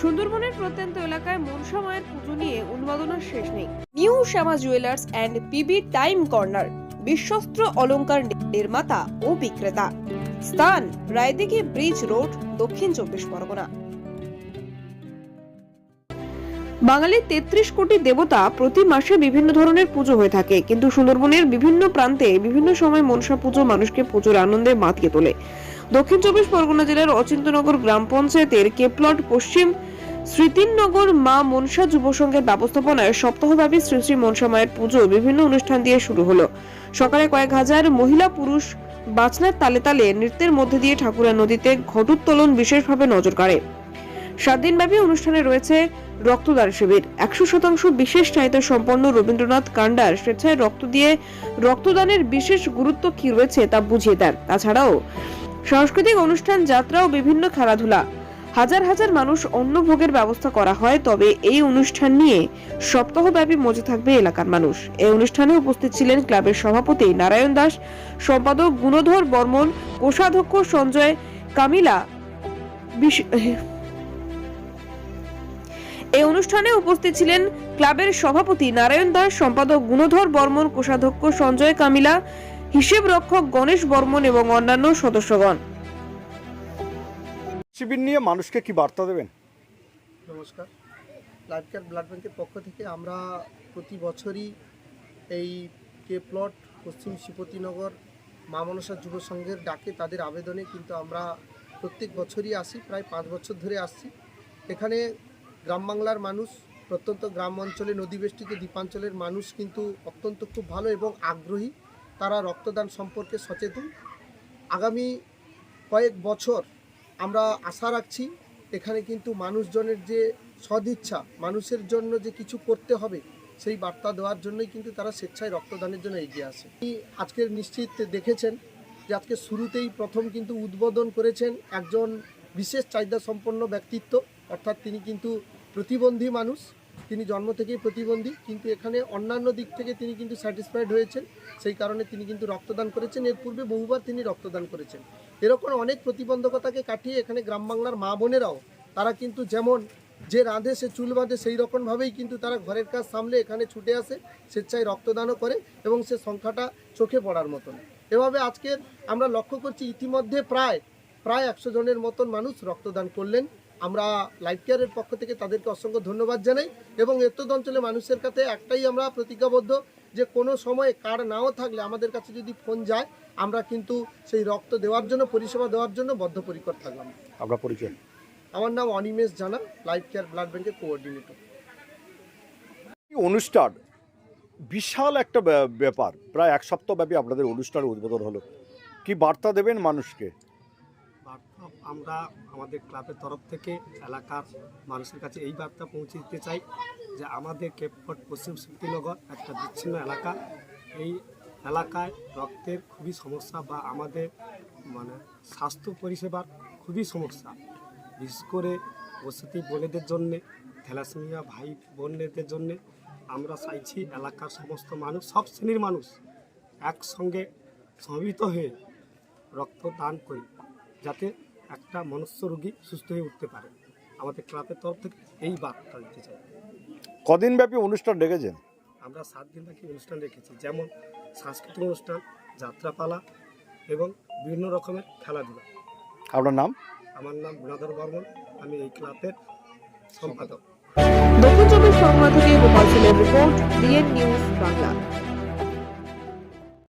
সুন্দরবনের প্রত্যন্ত এলাকায় মনসা মায়ের পুজো নিয়ে উন্মাদনার শেষ নেই। New Shyama jewellers and PB time corner বিশ্বস্ত অলংকার নির্মাতা ও বিক্রেতা। স্থান রায়দিঘি ব্রিজ রোড দক্ষিণ চব্বিশ পরগনা। বাঙালির তেত্রিশ কোটি দেবতা প্রতি মাসে বিভিন্ন ধরনের পুজো হয়ে থাকে কিন্তু সুন্দরবনের বিভিন্ন প্রান্তে বিভিন্ন সময় মনসা পুজো মানুষকে পুজোর আনন্দে মাতিয়ে তোলে। দক্ষিণ চব্বিশ পরগনা জেলার অচিন্তনগর গ্রাম পঞ্চায়েতের কেপলট পশ্চিম স্মৃতিনগর মা মনসা যুব সংঘের ব্যবস্থাপনায় সপ্তাহব্যাপী শ্রী শ্রী মনসা মায়ের পুজো বিভিন্ন অনুষ্ঠান দিয়ে শুরু হলো। সকালে কয়েক হাজার মহিলা পুরুষ বাজনার তালে তালে নৃত্যের মধ্যে দিয়ে ঠাকুরা নদীতে ঘটোত্তোলন বিশেষভাবে নজর কাড়ে। সাত দিনব্যাপী অনুষ্ঠানে রয়েছে রক্তদান শিবির। একশো শতাংশ বিশেষ চাহিদা সম্পন্ন রবীন্দ্রনাথ কান্ডার স্বেচ্ছায় রক্ত দিয়ে রক্তদানের বিশেষ গুরুত্ব কি রয়েছে তা বুঝিয়ে দেন। তাছাড়াও সাংস্কৃতিক অনুষ্ঠান, যাত্রা ও বিভিন্ন খেলাধুলা। হাজার হাজার মানুষ অন্য ভোগের ব্যবস্থা করা হয়, তবে এই অনুষ্ঠান নিয়ে সপ্তাহব্যাপী মজে থাকবে এলাকার মানুষ। এই অনুষ্ঠানে উপস্থিত ছিলেন ক্লাবের সভাপতি নারায়ণ দাস, সম্পাদক গুণধর বর্মন, কোষাধ্যক্ষ সঞ্জয়, কামিলা এই অনুষ্ঠানে উপস্থিত ছিলেন ক্লাবের সভাপতি নারায়ণ দাস, সম্পাদক গুণধর বর্মন, কোষাধ্যক্ষ সঞ্জয়, কামিলা হিসেব রক্ষক গণেশ বর্মন এবং অন্যান্য সদস্যগণ। শিবির নিয়ে মানুষকে কি বার্তা দেবেন? নমস্কার। লাইফ কেয়ার ব্লাড ব্যাংকের পক্ষ থেকে আমরা প্রতি বছরই এই কে প্লট পশ্চিম শ্রীপতিনগর মা মনসা যুব সংঘের ডাকে তাদের আবেদনে কিন্তু আমরা প্রত্যেক বছরই আসি প্রায় পাঁচ বছর ধরে আসছি। এখানে গ্রাম বাংলার মানুষ প্রত্যন্ত গ্রাম অঞ্চলে নদীবেষ্টিত দ্বীপাঞ্চলের মানুষ কিন্তু অত্যন্ত খুব ভালো এবং আগ্রহী। তারা রক্তদান সম্পর্কে সচেতন। আগামী কয়েক বছর আমরা আশা রাখছি এখানে কিন্তু মানুষজনের যে সদিচ্ছা, মানুষের জন্য যে কিছু করতে হবে, সেই বার্তা দেওয়ার জন্যই কিন্তু তারা স্বেচ্ছায় রক্তদানের জন্য এগিয়ে আসে। আজকের নিশ্চিত দেখেছেন যে আজকে শুরুতেই প্রথম কিন্তু উদ্বোধন করেছেন একজন বিশেষ চাহিদা সম্পন্ন ব্যক্তিত্ব, অর্থাৎ তিনি কিন্তু প্রতিবন্ধী মানুষ। তিনি জন্ম থেকেই প্রতিবন্ধী, কিন্তু এখানে অন্যান্য দিক থেকে তিনি কিন্তু স্যাটিসফাইড হয়েছেন। সেই কারণে তিনি কিন্তু রক্তদান করেছেন। এর পূর্বে বহুবার তিনি রক্তদান করেছেন। এরকম অনেক প্রতিবন্ধকতাকে কাটিয়ে এখানে গ্রাম বাংলার মা বোনেরাও, তারা কিন্তু যেমন যে রাঁধে, সে চুল বাঁধে, সেই রকমভাবেই কিন্তু তারা ঘরের কাজ সামলে এখানে ছুটে আসে, স্বেচ্ছায় রক্তদানও করে এবং সে সংখ্যাটা চোখে পড়ার মতন। এভাবে আজকের আমরা লক্ষ্য করছি ইতিমধ্যে প্রায় প্রায় একশো জনের মতন মানুষ রক্তদান করলেন। আমরা লাইফ কেয়ারের পক্ষ থেকে তাদেরকে অসংখ্য ধন্যবাদ জানাই এবং এতদ অঞ্চলে মানুষের কাছে একটাই আমরা প্রতিজ্ঞাবদ্ধ যে কোনো সময় কার্ড নাও থাকলে আমাদের কাছে যদি ফোন যায় আমরা কিন্তু সেই রক্ত দেওয়ার জন্য পরিষেবা দেওয়ার জন্য বদ্ধপরিকর থাকলাম। আপনার পরিচয়? আমার নাম Animesh Jana life care blood ব্যাংকের কোঅর্ডিনেটর অনুষ্ঠান বিশাল একটা ব্যা- ব্যাপার। প্রায় এক সপ্তাহ ব্যাপী আপনাদের অনুষ্ঠানের উদ্বোধন হলো। কি বার্তা দেবেন মানুষকে? আমরা আমাদের ক্লাবের তরফ থেকে এলাকার মানুষের কাছে এই বার্তা পৌঁছে দিতে চাই যে আমাদের কেপট পশ্চিম শক্তিনগর একটা বিচ্ছিন্ন এলাকা। এই এলাকায় রক্তের খুবই সমস্যা বা আমাদের মানে স্বাস্থ্য পরিষেবার খুবই সমস্যা। বিশেষ করে বসতি বোনেদের জন্যে, থ্যালাসেমিয়া ভাই বোনদের জন্যে আমরা চাইছি এলাকার সমস্ত মানুষ, সব শ্রেণির মানুষ একসঙ্গে সমবেত হয়ে রক্ত দান করি যাতে একটা মনুষ্য রোগী সুস্থ হয়ে উঠতে পারে। আমাদের ক্লাবের তরফ থেকে এই বার্তা দিতে চাই। কদিন ব্যাপী অনুষ্ঠান রেখেছেন আমরা সাত দিন বাকি অনুষ্ঠান রেখেছি যেমন সাংস্কৃতিক অনুষ্ঠান যাত্রাপালা এবং বিভিন্ন রকমের খেলাধুলা। আপনার নাম? আমার নাম গুণাধর বর্মন আমি এই ক্লাবের সম্পাদক। দক্ষিণ চব্বিশ পরগনা থেকে গোপাল সেলের রিপোর্ট ডিএন নিউজ বাংলা।